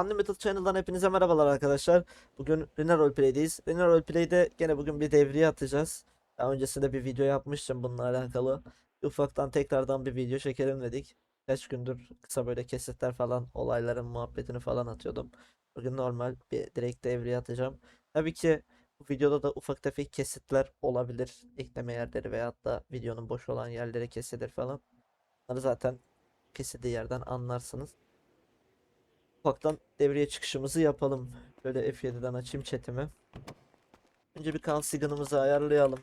Unlimited Channel'dan hepinize merhabalar arkadaşlar. Bugün Rina Roleplay'deyiz. Rina Roleplay'de gene bugün bir devriye atacağız. Daha öncesinde bir video yapmıştım bununla alakalı. Ufaktan tekrardan bir video çekelim dedik. Kaç gündür kısa böyle kesitler falan olayların muhabbetini falan atıyordum. Bugün normal bir direkt devriye atacağım. Tabii ki bu videoda da ufak tefek kesitler olabilir. Ekleme yerleri veyahut da videonun boş olan yerleri kesilir falan. Bunları zaten kesildiği yerden anlarsınız. Ufaktan devreye çıkışımızı yapalım. Böyle F7'den açayım chatimi. Önce bir kan siganımızı ayarlayalım.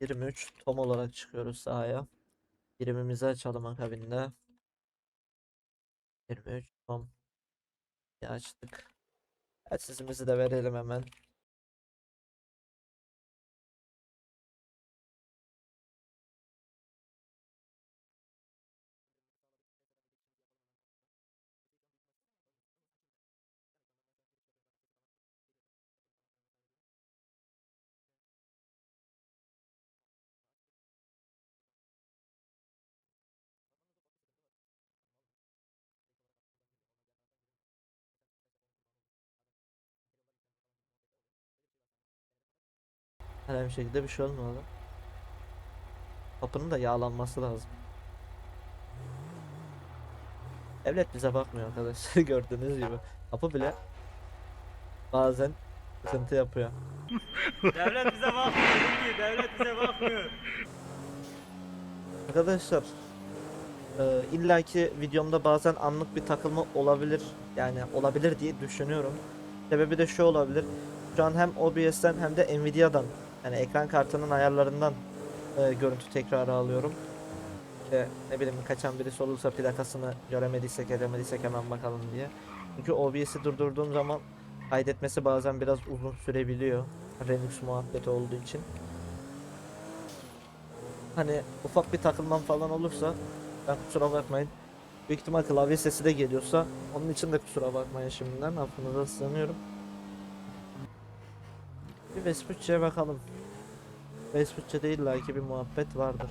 23 tom olarak çıkıyoruz sahaya. Birimimizi açalım akabinde. 23 tom. Bir açtık. Telsizimizi de verelim hemen. Herhangi bir şekilde bir şey olmadı. Kapının da yağlanması lazım. Devlet bize bakmıyor arkadaşlar gördüğünüz gibi. Kapı bile bazen sıkıntı yapıyor. Devlet bize bakmıyor devlet bize bakmıyor. Arkadaşlar e, illaki videomda bazen anlık bir takılma olabilir. Yani olabilir diye düşünüyorum. Sebebi de şu olabilir. Şu an hem OBS'ten hem de Nvidia'dan yani ekran kartının ayarlarından e, görüntü tekrarı alıyorum. İşte ne bileyim kaçan birisi olursa plakasını göremediysek edemediysek hemen bakalım diye. Çünkü OBS'i durdurduğum zaman kaydetmesi bazen biraz uzun sürebiliyor. Remix muhabbeti olduğu için. Hani ufak bir takılmam falan olursa ben kusura bakmayın. Büyük ihtimal klavye sesi de geliyorsa onun için de kusura bakmayın şimdiden affınıza sığınıyorum. Bir Vespucci'ye bakalım. Vespucci'de illaki bir muhabbet vardır.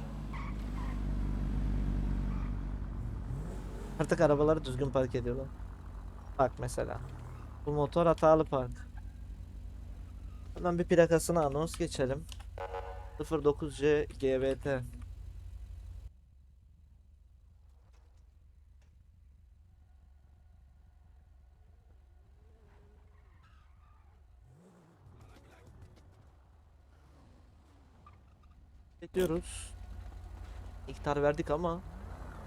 Artık arabaları düzgün park ediyorlar. Bak mesela. Bu motor hatalı park. Hemen bir plakasına anons geçelim. 09C GVT. Bekliyoruz. İktar verdik ama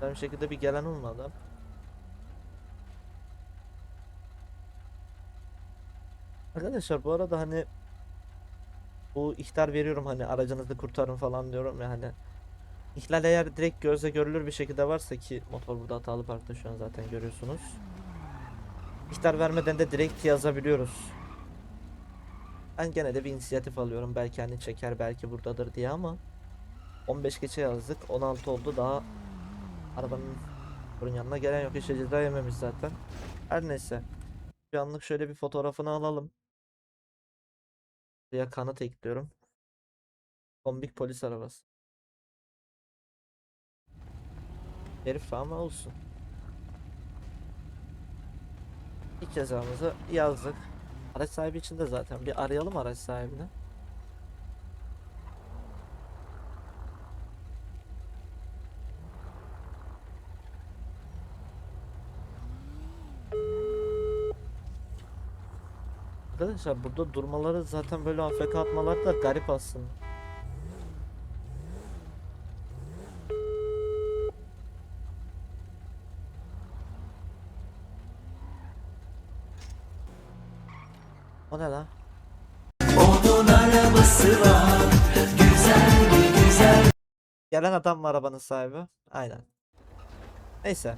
bir şekilde bir gelen olmadı. Arkadaşlar bu arada hani bu ihtar veriyorum hani aracınızı kurtarın falan diyorum ya hani İhlal eğer direkt gözle görülür bir şekilde varsa ki motor burada hatalı parkta şu an zaten görüyorsunuz. İhtar vermeden de direkt yazabiliyoruz. Ben gene de bir inisiyatif alıyorum. Belki hani çeker belki buradadır diye ama 15 geçe yazdık. 16 oldu daha arabanın bunun yanına gelen yok. İşte ceza yememiş zaten. Her neyse. Bir anlık şöyle bir fotoğrafını alalım. Buraya kanıt ekliyorum. Tombik polis arabası. Herif ama olsun. İlk cezamızı yazdık. Araç sahibi için de zaten bir arayalım araç sahibini. Arkadaşlar burada durmaları zaten böyle AFK atmaları da garip aslında. O ne lan? Onun arabası var Güzel bir güzel Gelen adam mı arabanın sahibi? Aynen. Neyse.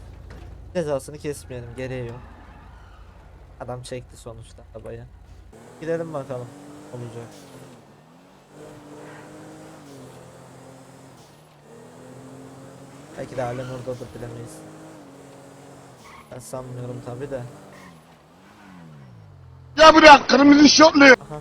Cezasını kesmeyelim. Gereği yok. Adam çekti sonuçta arabayı. Gidelim bakalım. Olacak. Belki de halen oradadır bilemeyiz. Ben sanmıyorum tabi de. Ya buraya kırmızı şortlu. Aha.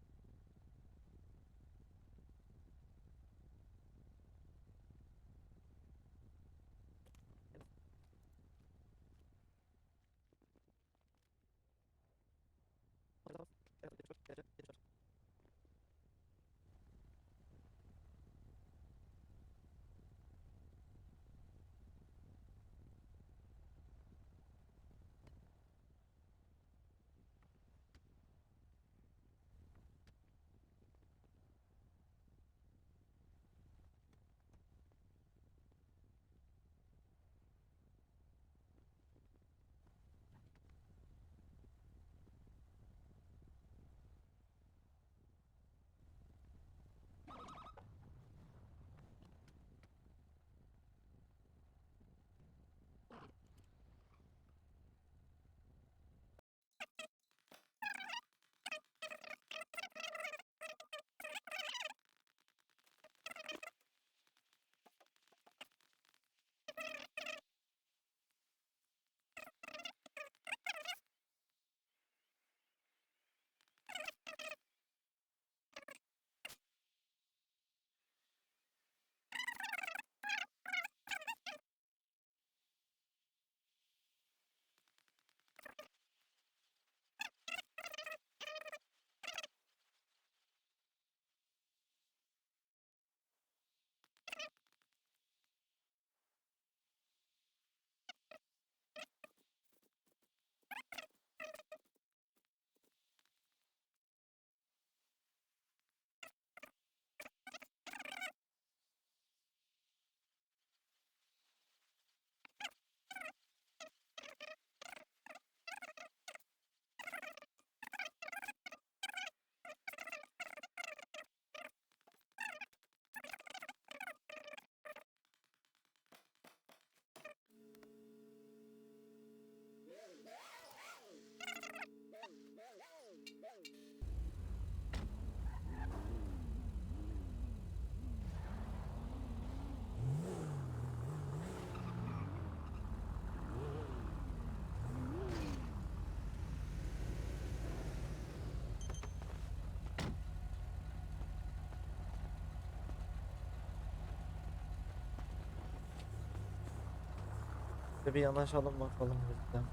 Bir yanaşalım bakalım bizden.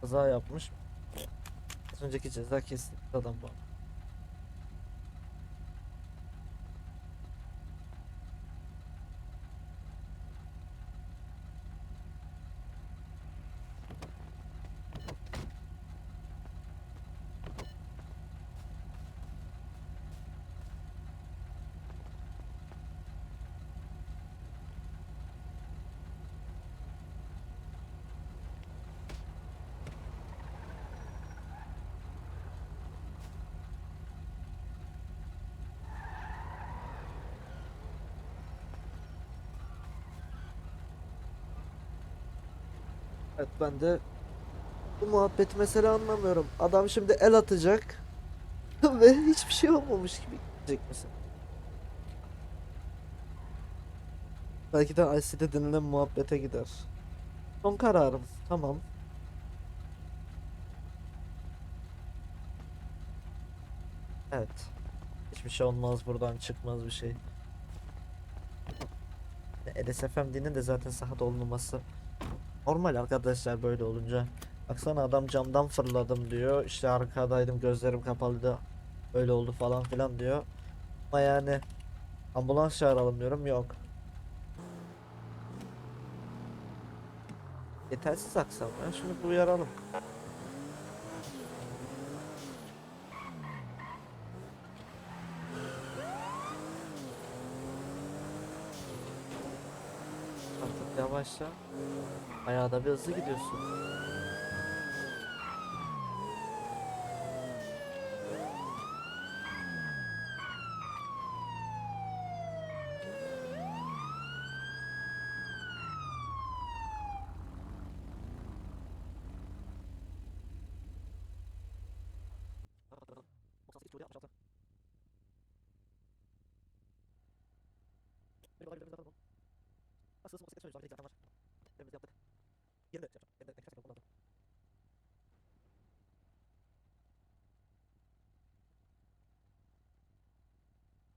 Kaza yapmış. Az önceki ceza kesin adam bu. Evet ben de bu muhabbeti mesela anlamıyorum. Adam şimdi el atacak ve hiçbir şey olmamış gibi gidecek mesela. Belki de IC'de denilen muhabbete gider. Son kararım. Tamam. Evet. Hiçbir şey olmaz buradan çıkmaz bir şey. LSFMD'nin de zaten sahada olmaması normal arkadaşlar böyle olunca. Baksana adam camdan fırladım diyor. İşte arkadaydım gözlerim kapalıydı. Öyle oldu falan filan diyor. Ama yani ambulans çağıralım diyorum yok. Yetersiz aksam ya şunu uyaralım. Artık yavaşla. Bayağı da bir hızlı gidiyorsun. Şuraya 66. Benim olay bir zaten o. Aslında motosiklet sürücüsü var. Bir de zaten var. Birimiz yaptık. Yeni de yapacağım. Yeni de ekran kullandım.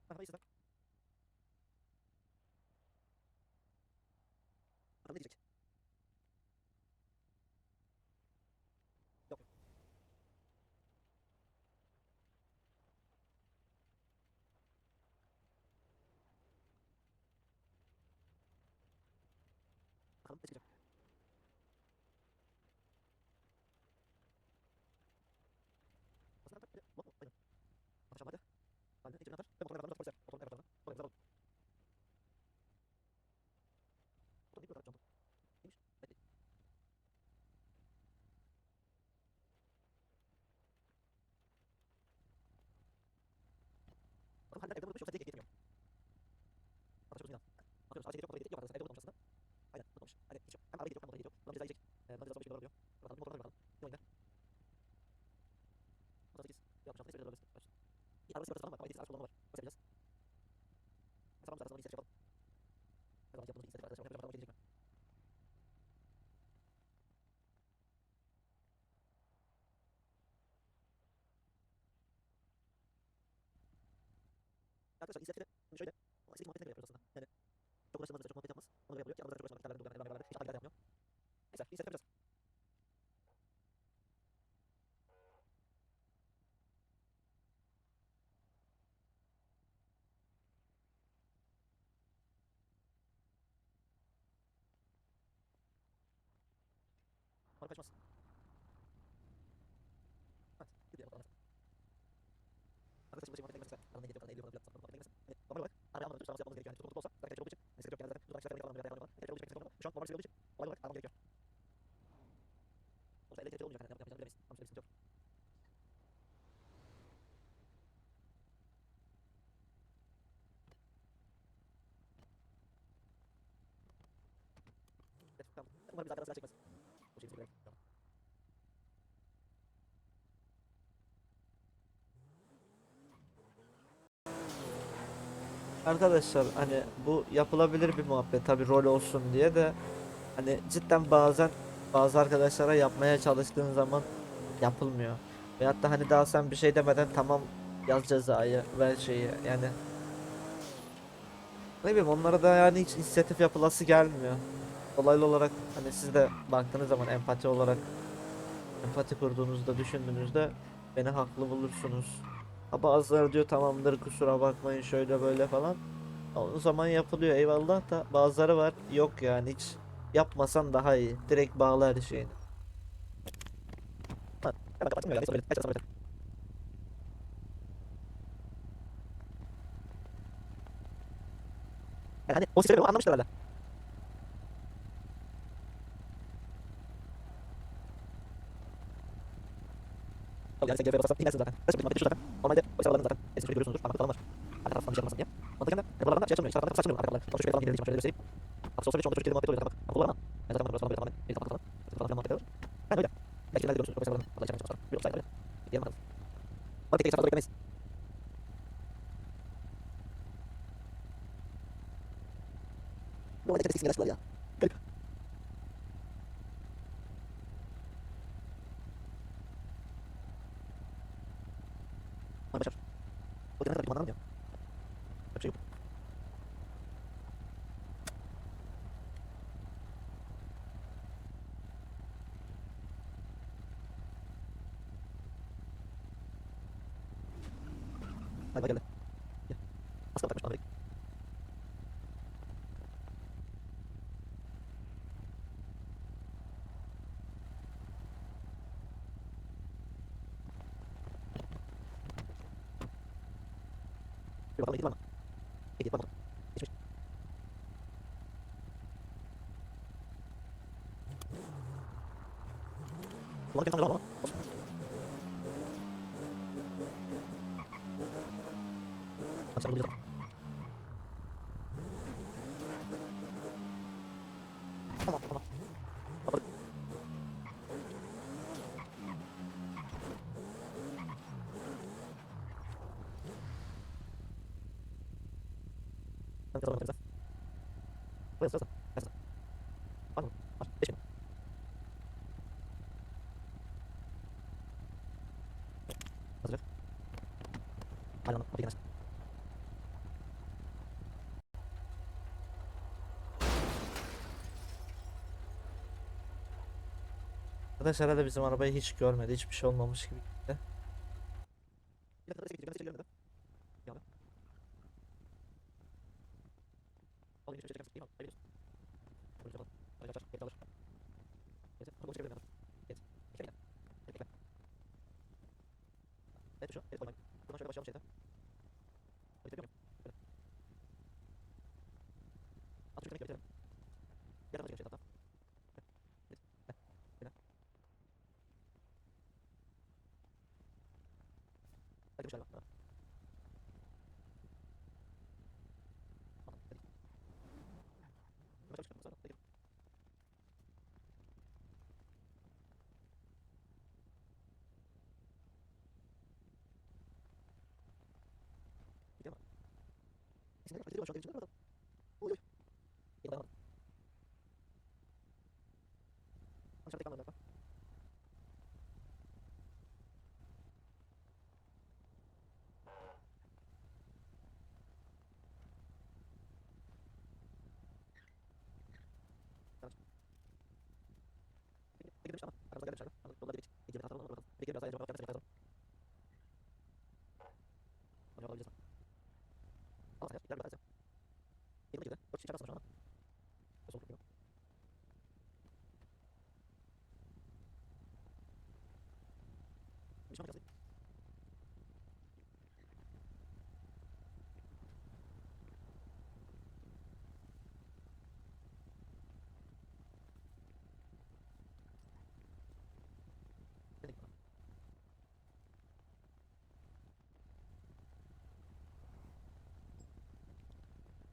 Arabayı sizden. Araba ne diyecek? Yok. Bakalım ne çıkacak. Aslında bir de- Hop, hop, aynen. Akşam hadi. Hadi, ilk cebine atar. Ve motorla beraber polisler. Motorla beraber. Motorla beraber. Motor değil, burada çanta. Neymiş? Bekle. Bakalım harbiden evde bulmuş yoksa direkt getirmiyor. Arkadaşlar uzun yan. Bakıyoruz ağaç gidiyor, motora gidiyor. Yok arkadaşlar evde bulmuş aslında. Aynen bulmamış. Hadi hiç yok. Hem araba gidiyor hem motora gidiyor. Buna ceza yiyecek. Ee, buna ceza olmuş gibi olabiliyor. Bakalım bir motorla bakalım. Bir oyunda. 18. Yapmış altı. Neyse böyle olabilir. Başla. İyi araba sigortası falan var. Ama yetkisiz araç kullanımı var. Nasıl yapacağız? Tamam zaten zaman istedik yapalım. Ne zaman yapalım istedik arkadaşlar. Bakalım gelecek mi? İnisiyatif de şöyle. İstediğim muhabbetine göre yapıyoruz aslında. Yani çok uğraştığımız çok muhabbet yapmaz. Onu da yapılıyor ki adamlar çok uğraşmamak. Gitarlar, durdurlar, beraber. Hiç adamlar yapmıyor. Neyse inisiyatif yapacağız. Umarım kaçmaz. Hadi gidiyor bakalım. Arkadaşlar şimdi şey mesela alanına gidiyor falan eğiliyor falan biraz saplanıp falan Hani normal olarak araba almadan önce sağlaması yapmamız gerekiyor. Yani tutukluk olsa zaten olduğu için. Hani sıkıntı yok yani zaten. Dur arkadaşlar yalan yalan yalan. Elektrikli olacak mesela Şu an normal olduğu için olay olarak almam gerekiyor. Olsa elektrikli olmayacak yani yapacağını bilemeyiz. Ama şöyle bir sıkıntı yok. Umarım biz arkadan silah çekmez. Bu şeyi sıkıntı Tamam. Arkadaşlar hani bu yapılabilir bir muhabbet tabi rol olsun diye de hani cidden bazen bazı arkadaşlara yapmaya çalıştığın zaman yapılmıyor. Veyahut da hani daha sen bir şey demeden tamam yaz cezayı ver şeyi yani ne bileyim onlara da yani hiç inisiyatif yapılası gelmiyor. Dolaylı olarak hani siz de baktığınız zaman empati olarak empati kurduğunuzda düşündüğünüzde beni haklı bulursunuz. Bazıları diyor tamamdır kusura bakmayın şöyle böyle falan. O zaman yapılıyor eyvallah da bazıları var yok yani hiç yapmasan daha iyi. Direkt bağla her şeyini. Yani o sistemi anlamışlar herhalde. Yani sen GB'ye basarsan dinlersin zaten. Bir muhabbeti şu zaten. Normalde o hesaplardan zaten eski süreci görüyorsunuzdur. Parmak falan var. Arka taraftan bir şey yapmasın diye. Mantıken de buralardan şey açılmıyor. İşte aralardan saçılmıyor arkalardan. Sonra şöyle falan gidelim. Şöyle göstereyim. Bak sosyal medyada çocuk kedi muhabbeti oluyor zaten bak. Ama kullanma. Ben zaten burası falan böyle tamamen. Beni kapat falan. Sıfır falan filan muhabbet ediyoruz. Ben öyle. Belki ileride görürsünüz. Çok hesaplardan. Allah içeriden çıkar. Bir olsaydı öyle. Diyelim bakalım. Bak tek tek. Bu olayda kesik sinirler ya. Garip. Bana başar. O dönem kadar limandan mı ya? Böyle bir şey yok. Hadi bak geldi. Gel. Az kaldı takmış. Hadi. Bir bakalım eğitim var mı? Eğitim var mı? Geçmiş. Kullanırken sanırım ama. Olsun. Hadi sen bunu yapalım. Tamam tamam. Kapadık. Ben kazanmadım bize. Buraya sırası. Neyse. Var mı? Var. Beş bin. Hazır. Hadi lan. Hadi gel. Arkadaş herhalde bizim arabayı hiç görmedi. Hiçbir şey olmamış gibi. gitti. Bir dakika, bir dakika, bir dakika, bir dakika. Bir dakika. Al, geçir, geçir, geçir. İyi, al, haydi gidiyoruz. Polis yapalım. Polis yapar, geri alır. Neyse, polis çevirelim hemen. Geç. Bekle, bekle. Bekle, bekle. Ne tuşu? Evet, koymayın. Buradan şöyle başlayalım şeyden. Polis yapıyor muyum? Böyle. At şu köpeği bitirelim. Yarın başka bir şey hatta. Git. Gel. Böyle. Hadi bir şey var. Tamam. Tamam, hadi. Başka bir şey yok, hadi. Gidiyor mu? Hadi gidiyor, şu an gidiyor, gidiyor. Oy, oy. İyi, dayanamadım. Aşağıda ekran 연락하자.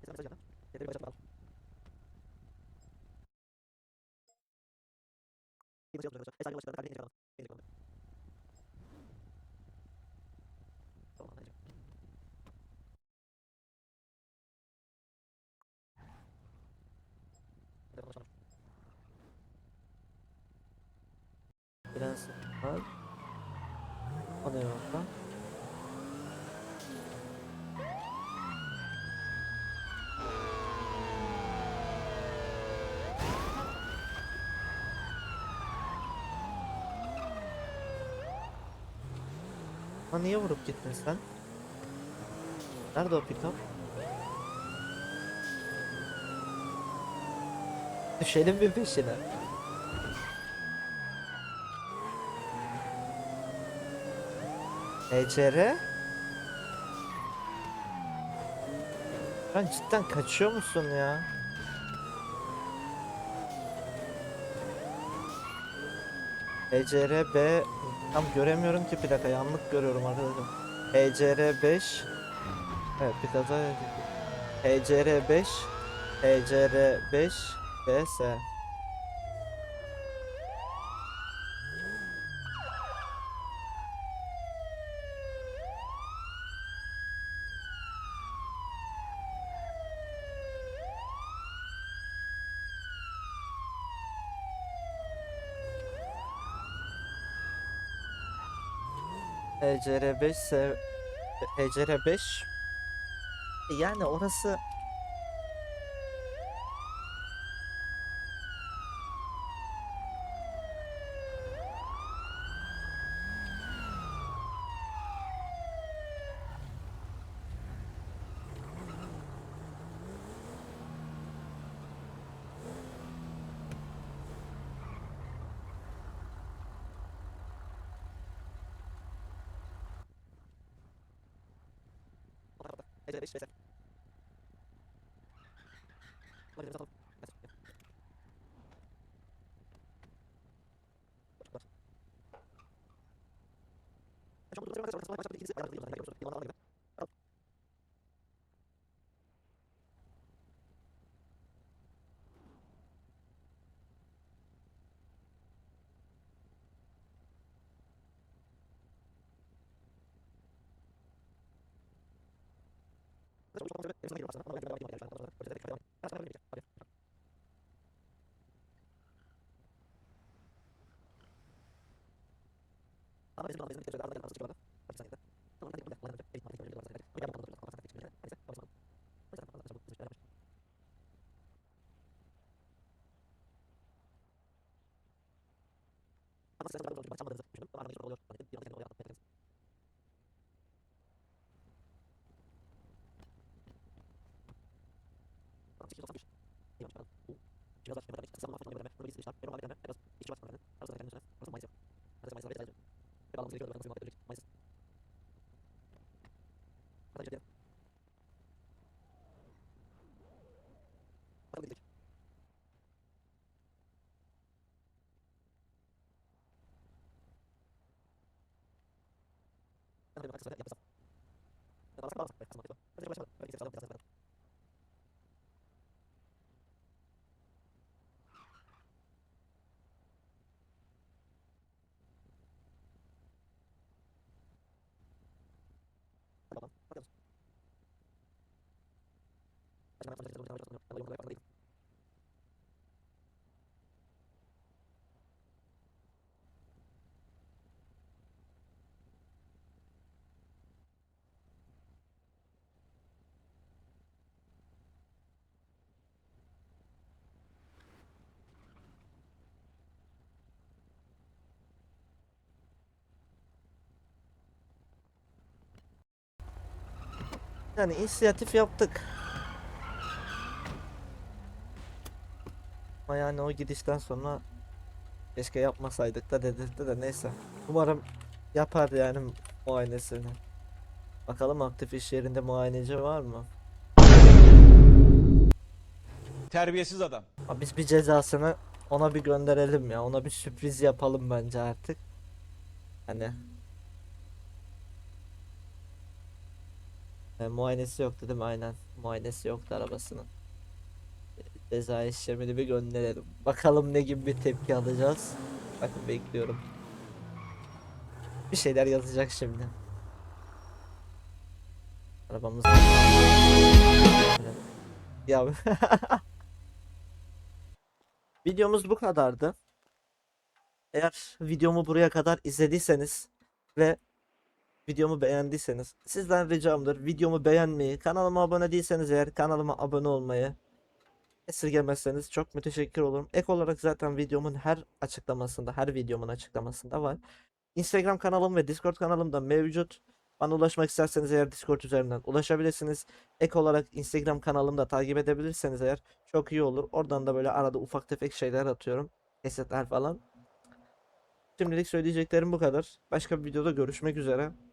써지지 않나? 얘들 먼저 잡고 이거 지역 그렇죠. 해산이 오시면 다른 인재가 인재 겁니다. 어, 아니죠. 내가 먼저 이런 순간 어느 영화 Ha niye vurup gittin sen? Nerede o pickup? Düşelim bir peşine. ECR? Sen cidden kaçıyor musun ya? ECR B tam göremiyorum ki plaka yanlık görüyorum arkadaşlar. ECR 5 Evet bir kaza ECR 5 ECR 5 BS ECR 5 S ECR 5 yani orası Ama bizim anlayışımız bir kere daha da gelmez. Görüyorsunuz. Yalan gibi. Al. Arkadaşlar, bu çok mantıklı. Hepsine giriyorum aslında. Ama ben devam edeyim. Yani inisiyatif yaptık. Ama yani o gidişten sonra keşke yapmasaydık da dedirtti de neyse. Umarım yapar yani muayenesini. Bakalım aktif iş yerinde muayeneci var mı? Terbiyesiz adam. Ama biz bir cezasını ona bir gönderelim ya. Ona bir sürpriz yapalım bence artık. Hani E, muayenesi yoktu değil? Aynen. Muayenesi yoktu arabasının. E, Ceza işlemini bir gönderelim. Bakalım ne gibi bir tepki alacağız. Bakın bekliyorum. Bir şeyler yazacak şimdi. Arabamız. Ya. Videomuz bu kadardı. Eğer videomu buraya kadar izlediyseniz ve videomu beğendiyseniz sizden ricamdır videomu beğenmeyi, kanalıma abone değilseniz eğer kanalıma abone olmayı esirgemezseniz çok müteşekkir olurum. Ek olarak zaten videomun her açıklamasında, her videomun açıklamasında var. Instagram kanalım ve Discord kanalım da mevcut. Bana ulaşmak isterseniz eğer Discord üzerinden ulaşabilirsiniz. Ek olarak Instagram kanalımı da takip edebilirseniz eğer çok iyi olur. Oradan da böyle arada ufak tefek şeyler atıyorum. Kesetler falan. Şimdilik söyleyeceklerim bu kadar. Başka bir videoda görüşmek üzere.